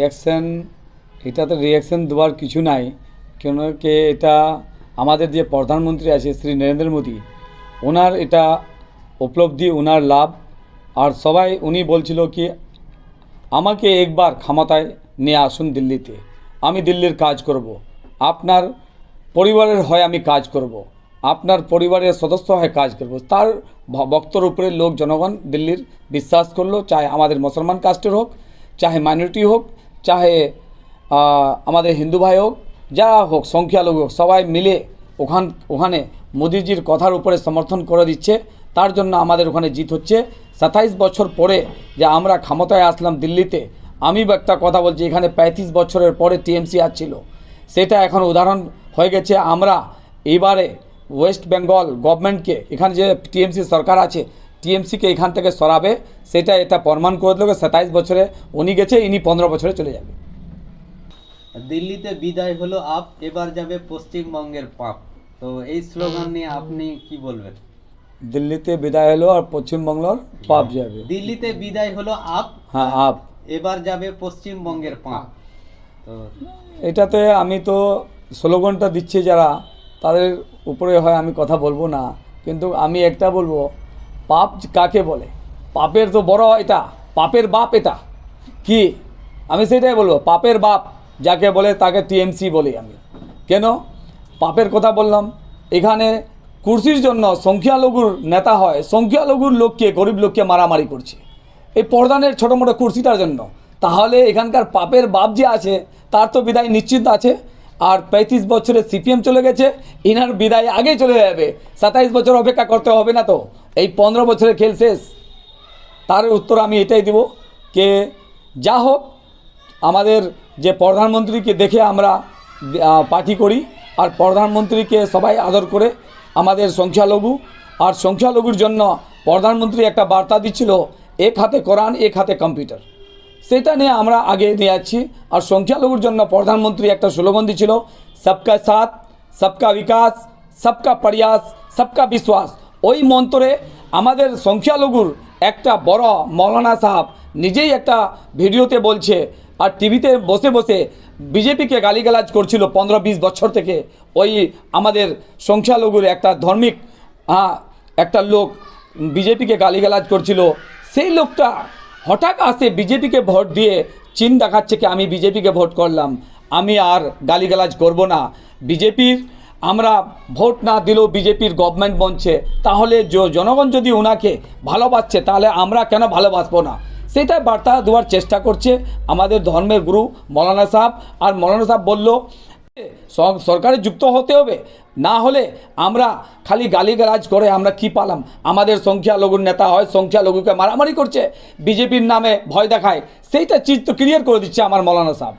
Reaction এটাতে reaction দেওয়ার কিছু নাই। কেন কি এটা আমাদের যে প্রধানমন্ত্রী আছে শ্রী নরেন্দ্র মোদী, ওনার এটা উপলব্ধি, ওনার লাভ। আর সবাই উনি বলছিল কি, আমাকে একবার ক্ষমতায় নিয়ে আসুন দিল্লিতে। আমি দিল্লির কাজ করব। আপনার পরিবারের হয় আমি কাজ করব। আপনার পরিবারের সদস্য হয়ে কাজ করব। তার বক্তর উপরে লোক, জনগণ দিল্লির বিশ্বাস করল, চাহে আমাদের মুসলমান কাস্টের হোক, চাহে মাইনরিটি হোক। চাহে আমাদের হিন্দু ভাই হোক যারা হোক সংখ্যালঘু হোক সবাই মিলে ওখান ওখানে মোদিজির কথার উপরে সমর্থন করে দিচ্ছে তার জন্য আমাদের ওখানে জিত হচ্ছে সাতাইশ বছর পরে যে আমরা ক্ষমতায় আসলাম দিল্লিতে আমি একটা কথা বলছি এখানে পঁয়ত্রিশ বছরের পরে টিএমসি আসছিল সেটা এখন উদাহরণ হয়ে গেছে আমরা এবারে ওয়েস্ট বেঙ্গল গভর্নমেন্টকে এখানে যে টিএমসি সরকার আছে টিএমসিকে এখান থেকে সরাবে সেটা এটা প্রমাণ করে দিল সাতাইশ বছরে উনি গেছে ইনি পনেরো বছরে চলে যাবে। দিল্লিতে বিদায় হলো আপ এবার যাবে পশ্চিমবঙ্গের পাপ। তো এই স্লোগান নিয়ে আপনি কি বলবেন? দিল্লিতে বিদায় হলো আর পশ্চিমবাংলার পাপ যাবে। দিল্লিতে বিদায় হলো আপ হ্যাঁ আপ। এবার যাবে পশ্চিমবঙ্গের পাপ। তো এটাতে আমি তো স্লোগানটা দিচ্ছি যারা তাদের উপরে হয় আমি কথা বলব না। কিন্তু আমি একটা বলব পাপ কাকে বলে? পাপের তো বড় এটা, পাপের বাপ এটা। কি? আমি সেটাই বলব, পাপের বাপ যাকে বলে তাকে টিএমসি বলি আমি। কেন? পাপের কথা বললাম। এখানে কুর্সির জন্য সংখ্যালঘুর নেতা হয়, সংখ্যালঘুর লোককে, গরিব লোককে মারামারি করছে। এই প্রধানের ছোটো মোটো কুর্সিটার জন্য। তাহলে এখানকার পাপের বাপ যে আছে, তার তো বিদায় নিশ্চিত আছে। আর পঁয়ত্রিশ বছরে সিপিএম চলে গেছে, ইনার বিদায় আগেই চলে যাবে। সাতাইশ বছর অপেক্ষা করতে হবে না তো। এই পনেরো বছরের খেল শেষ। তার উত্তর আমি এটাই দেব কে যা হোক, আমাদের যে প্রধানমন্ত্রীকে দেখে আমরা পার্টি করি আর প্রধানমন্ত্রীকে সবাই আদর করে আমাদের সংখ্যালঘু আর সংখ্যালঘুর জন্য প্রধানমন্ত্রী একটা বার্তা দিচ্ছিল, এক হাতে কোরআন, এক হাতে কম্পিউটার। সেটা নিয়ে আমরা আগে নিয়ে যাচ্ছি। আর সংখ্যালঘুর জন্য প্রধানমন্ত্রী একটা স্লোগান দিচ্ছিল সবকা সাথ, সবকা বিকাশ, সবকা প্রয়াস, সবকা বিশ্বাস। ওই মন্ত্রে আমাদের সংখ্যালঘুর একটা বড় মৌলানা সাহাব নিজেই একটা ভিডিওতে বলছে আর টিভিতে বসে বসে বিজেপিকে গালিগালাজ করছিল পনেরো বিশ বছর থেকে। ওই আমাদের সংখ্যালঘুর একটা ধর্মিক হ্যাঁ একটা লোক বিজেপিকে গালিগালাজ করছিল। সেই লোকটা হঠাৎ আসে বিজেপিকে ভোট দিয়ে চিন দেখাচ্ছে কি আমি বিজেপিকে ভোট করলাম। আমি আর গালিগালাজ করব না। বিজেপির, আমরা ভোট না দিলেও বিজেপির গভর্নমেন্ট বনছে। তাহলে জনগণ যদি ওনাকে ভালোবাসছে, তাহলে আমরা কেন ভালোবাসবো না? সেটাই বার্তা দেওয়ার চেষ্টা করছে আমাদের ধর্মের গুরু মৌলানা সাহেব। আর মৌলানা সাহেব বলল সরকারে যুক্ত হতে হবে। না হলে আমরা খালি গালিগালাজ করে আমরা কি পালাম? আমাদের সংখ্যালঘুর নেতা হয়, সংখ্যালঘুকে মারামারি করছে, বিজেপির নামে ভয় দেখায়, সেইটা চিত্র ক্লিয়ার করে দিচ্ছে আমার মৌলানা সাহেব।